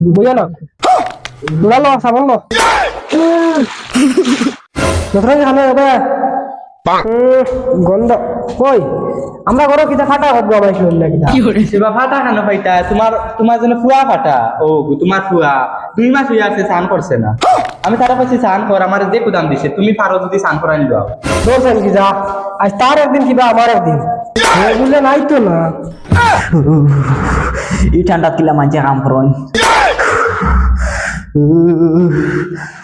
বুঝা না লো সাবান লো। যথা খানো এবার গন্ধ। কই? আমরা ঘরে কিতা ফাটা হব আমাইছিল না কিতা? সেবা ফাটা কেন পাইতা? তোমার তোমার জন্য ফুয়া ফাটা। ও তোমার ফুয়া। দুই মাস হয়ে আছে স্নান করছে না। আমি তারা কাছে স্নান কর আমার যে কুদাম দিছে তুমি পারো যদি স্নান করাই নিলো দোষেন কি যা? আজ তার একদিন কিবা আমার একদিন? বুঝলে নাই তো না এই ঠান্ডাত কিলা মানছে কাম করন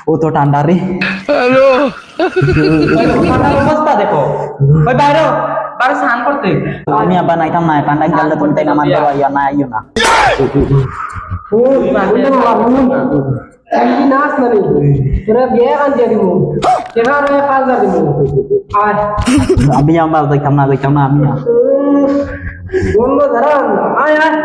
ও তো ঠান্ডা রে ফাটার অবস্থা দেখো ওই বাইরে বাইরে স্নান করতে আমি আবার নাইতাম না ঠান্ডা গেলে তুমি আমার দেওয়া ইয়া না আইও না ও বুঝলে এই নাচ না রে তোরা বিয়ে কান দিয়া দিমু কেনা রে পাঁচ হাজার দিমু আয় আমি আমার যাইতাম না যাইতাম না আমি না বলল ধরান আয় আয়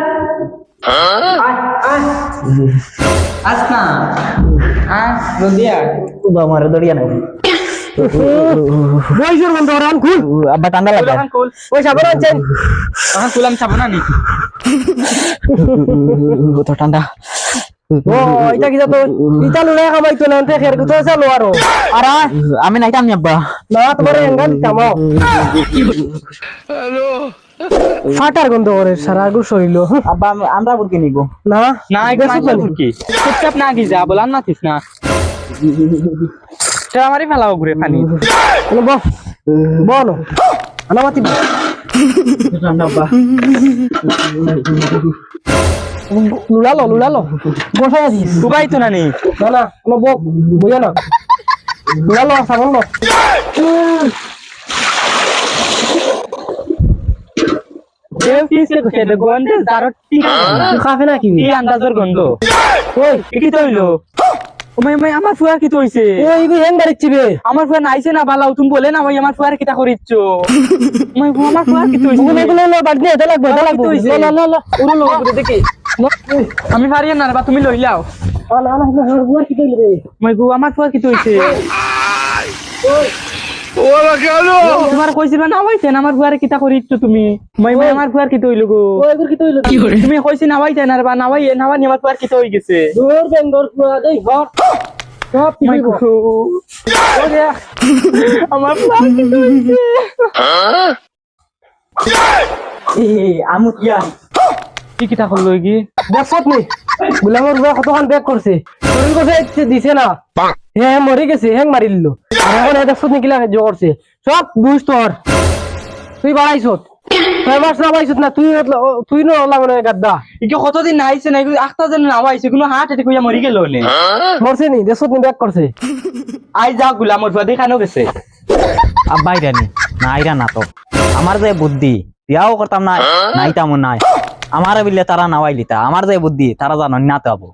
আব্বা ঠান্ডা লাগে ওই সাবান আনছেন এখন কুলাম চাবো না নাকি ও তো ঠান্ডা আমি নাইতাম আব্বা। না তোমার এঙ্গান তামো ফাটার গন্ধ করে সারা গু শরীর আব্বা আম- আমরা বুরকি নিব। না না আইসা ফুরকি চুপচাপ না কি যা না থিস না। এটা আমারই ফেলাও ঘুরে পানি। বলো বল বলো আনামাতি আব্বা। লুড়ালো লুড়ালো বসাই আছিস? উবাই তো না নি না কোনো বক বুঝে না। লুড়ালো সাবান লো। দেও কিসে কইছে দে গন্ধে জারটি কাফে না কি কি আন্দাজের গন্ধ। ওই কি তো হইল ও মাই মাই আমার ফুয়া কি আমার নাইছে না বালাও তুমি বলে না আমার ফুয়ার কিটা করিচ্ছ? আমার ফুয়া কি তো হইছে বুগুলো গুলো লো বাড়ি এটা লাগবে লাগবে। দেখি। আমি পারি না রে বা তুমি বুয়ার কি কইলি গো আমার ফুয়া কি তো হইছে তোমার কইছিল না হইছে আমার ফুয়ারে কিটা করিচ্ছ তুমি। মাই মাই আমার ফুয়ার কি তো হইল গো। ওই গুর কি কইলি তুমি কইছি না হইছে না বা না হই না হই আমার ফুয়ার কি হই গেছে। দূর বেঙ্গর কুয়া দেই ঘর সব মাই গো আমার ফুয়ার হইছে আমু কি কিটা করল কি দেখছত নি গুলামর বুয়া কতক্ষণ বেক করছে দিছে না। হে মরে গেছে হেং মারি দিল। আর এখন দেখছত নি কিলা জো করছে সব দুষ তোর তুই বাড়াইছত তুই মাস না না তুই তুই নো মনে হয় গাদ্দা ইকে কতদিন নাইছে না এগুলো আখতা যেন না হইছে কোনো হার্ট এটাক হইয়া মরি গেল নে? মরছে নি দেখছত নি বেক করছে আই যা গুলামর ফুয়া দেখানো গেছে। আব্বা ইরানি না ইরা না তো আমার যে বুদ্ধি বিয়াও করতাম না নাইতাম নাই। আমার বিলে তারা নাওয়াই লিতা আমার যে বুদ্ধি তারা জানো না তো আবু